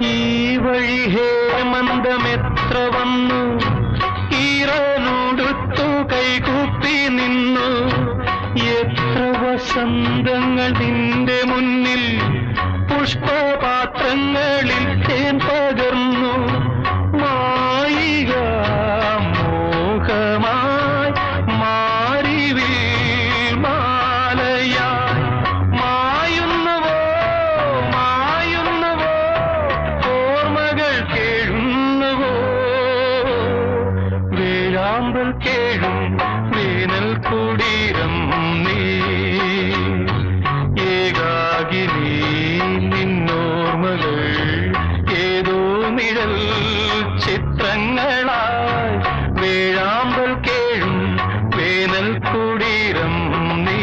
ഈ വഴി ഹേമന്തമെത്ര വന്നു? ഈറനുടുത്തു കൈകൂപ്പി നിന്നു. എത്ര വസന്തങ്ങൾ നിന്റെ മുന്നിൽ പുഷ്പപാത്രങ്ങളിൽ സാമ്പൽ കേഴും വേനൽ കുടീരം നീ. ഏകാകിനി നിന്നോർമ്മകൾ ഏതോ നിഴൽ ചിത്രങ്ങളായി വേഴാമ്പൽ കേഴും വേനൽ കുടീരം നീ.